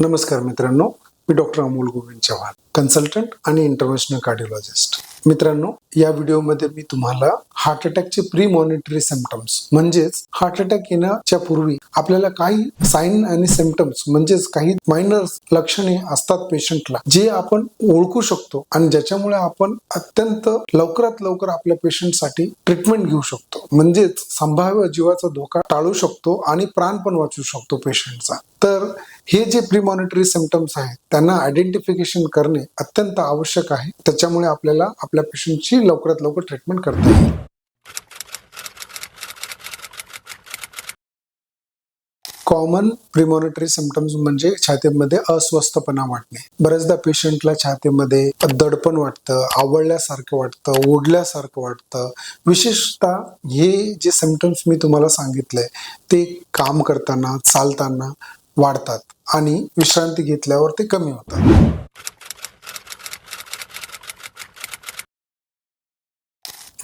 नमस्कार मित्रांनो मी डॉक्टर अमोल गोविंद चव्हाण कन्सल्टंट आणि इंटरनॅशनल कार्डिओलॉजिस्ट. मित्रांनो या व्हिडिओमध्ये मी तुम्हाला हार्ट अटॅकचे प्री मॉनिटरी सिमटम्स म्हणजेच हार्ट अटॅक येण्याच्या पूर्वी आपल्याला काही साईन आणि सिमटम्स म्हणजेच काही मायनर लक्षणे असतात पेशंटला जे आपण ओळखू शकतो आणि ज्याच्यामुळे आपण अत्यंत लवकरात लवकर आपल्या पेशंटसाठी ट्रीटमेंट घेऊ शकतो. म्हणजेच संभाव्य जीवाचा धोका टाळू शकतो आणि प्राण पण वाचू शकतो पेशंटचा तर हे जे प्री मॉनिटरी सिमटम्स आहेत त्यांना आयडेंटिफिकेशन करणे अत्यंत आवश्यक आहे. त्याच्यामुळे आपल्याला आपल्या पेशंटची लवकरात लवकर ट्रीटमेंट करता येईल. कॉमन प्रिमॉनिटरी सिमटम्स म्हणजे छातीमध्ये अस्वस्थपणा वाटणे. बऱ्याचदा पेशंटला छातीमध्ये दडपण वाटतं आवडल्यासारखं वाटतं ओढल्यासारखं वाटतं. विशेषतः हे जे सिमटम्स मी तुम्हाला सांगितलंय ते काम करताना चालताना वाढतात आणि विश्रांती घेतल्यावर ते कमी होतात.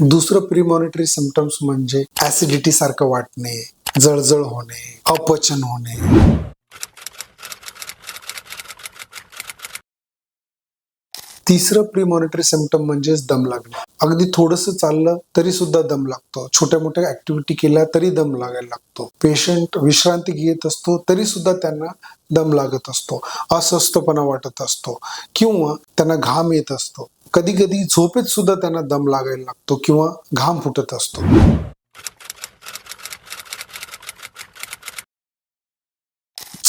दुसरं प्रिमॉनिटरी सिमटम्स म्हणजे ऍसिडिटी सारखं वाटणे जळजळ होणे अपचन होणे. तिसरं प्रिमॉनिटरी सिमटम म्हणजेच दम लागणे. अगदी थोडस चाललं तरी सुद्धा दम लागतो. छोट्या मोठ्या ऍक्टिव्हिटी केल्या तरी दम लागायला लागतो. पेशंट विश्रांती घेत असतो तरी सुद्धा त्यांना दम लागत असतो. अस्वस्थपणा वाटत असतो किंवा त्यांना घाम येत असतो. कधी कधी झोपेत सुद्धा त्यांना दम लागायला लागतो किंवा घाम फुटत असतो.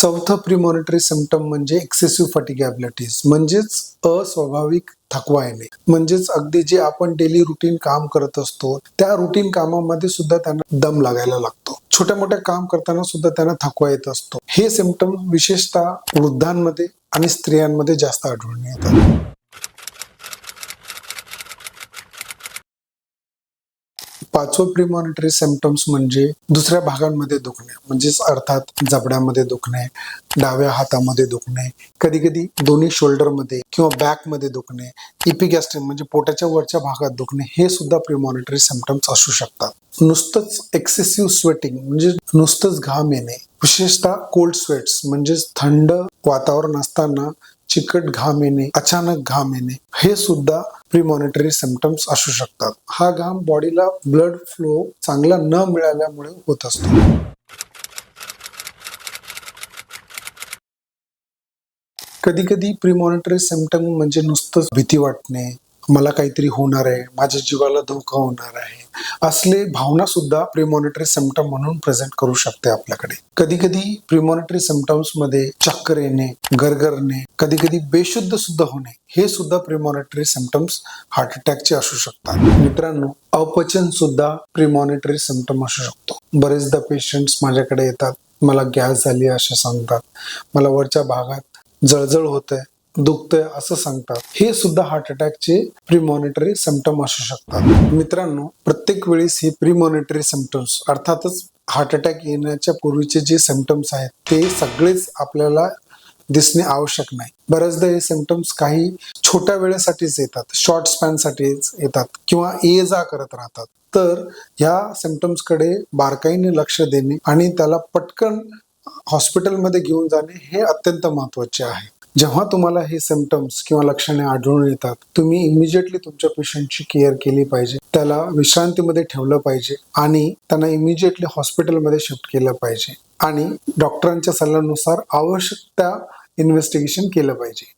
चौथं प्रिमॉनिटरी सिमटम म्हणजे एक्सेसिव्ह फटिगॅबिलिटीज म्हणजेच अस्वाभाविक थकवा येणे. म्हणजेच अगदी जे आपण डेली रुटीन काम करत असतो त्या रुटीन कामामध्ये सुद्धा त्यांना दम लागायला लागतो. छोट्या मोठ्या काम करताना सुद्धा त्यांना थकवा येत असतो. हे सिमटम विशेषतः वृद्धांमध्ये आणि स्त्रियांमध्ये जास्त आढळून येतात. पाचवं प्रिमॉनिटरी सिमटम्स म्हणजे दुसऱ्या भागांमध्ये दुखणे म्हणजेच अर्थात जबड्यामध्ये दुखणे डाव्या हातामध्ये दुखणे कधी कधी दोन्ही शोल्डरमध्ये किंवा बॅकमध्ये दुखणे इपिगॅस्ट्रिम म्हणजे पोटाच्या वरच्या भागात दुखणे हे सुद्धा प्रिमॉनिटरी सिमटम्स असू शकतात. नुसतंच एक्सेसिव्ह स्वेटिंग म्हणजे नुसतंच घाम येणे विशेषतः कोल्ड स्वेट्स म्हणजेच थंड वातावरण असताना चिकट घाम येणे अचानक घाम येणे हे सुद्धा प्रिमॉनिटरी सिमटम्स असू शकतात. हा घाम बॉडीला ब्लड फ्लो चांगला न मिळाल्यामुळे होत असतो. कधी कधी प्रिमॉनिटरी सिमटम म्हणजे नुसतंच भीती वाटणे मला काहीतरी होणार आहे माझ्या जीवाला धोका होणार आहे असले भावना सुद्धा प्रिमॉनिटरी सिमटम म्हणून प्रेझेंट करू शकते आपल्याकडे. कधी कधी प्रिमॉनिटरी सिमटम्समध्ये चक्कर येणे गरगरणे कधी कधी बेशुद्ध सुद्धा होणे हे सुद्धा प्रिमॉनिटरी सिमटम्स हार्ट अटॅकचे असू शकतात. मित्रांनो अपचन सुद्धा प्रिमॉनिटरी सिमटम असू शकतो. बरेचदा पेशंट्स माझ्याकडे येतात मला गॅस झाली असे सांगतात. मला वरच्या भागात जळजळ होत आहे दुखतंय असं सांगतात. हे सुद्धा हार्ट अटॅकचे प्रिमॉनिटरी सिमटम असू शकतात. मित्रांनो प्रत्येक वेळेस हे प्रिमॉनिटरी सिमटम्स अर्थातच हार्ट अटॅक येण्याच्या पूर्वीचे जे सिमटम्स आहेत ते सगळेच आपल्याला दिसणे आवश्यक नाही. बऱ्याचदा हे सिमटम्स काही छोट्या वेळेसाठीच येतात शॉर्ट स्पॅनसाठीच येतात किंवा ये जा करत राहतात. तर ह्या सिमटम्सकडे बारकाईने लक्ष देणे आणि त्याला पटकन हॉस्पिटलमध्ये घेऊन जाणे हे अत्यंत महत्त्वाचे आहे. जेव्हा तुम्हाला हे सिमटम्स किंवा लक्षणे आढळून येतात तुम्ही इमिजिएटली तुमच्या पेशंटची केअर केली पाहिजे. त्याला विश्रांतीमध्ये ठेवलं पाहिजे आणि त्यांना इमिजिएटली हॉस्पिटलमध्ये शिफ्ट केलं पाहिजे. आणि डॉक्टरांच्या सल्ल्यानुसार आवश्यक त्या इन्व्हेस्टिगेशन केलं पाहिजे.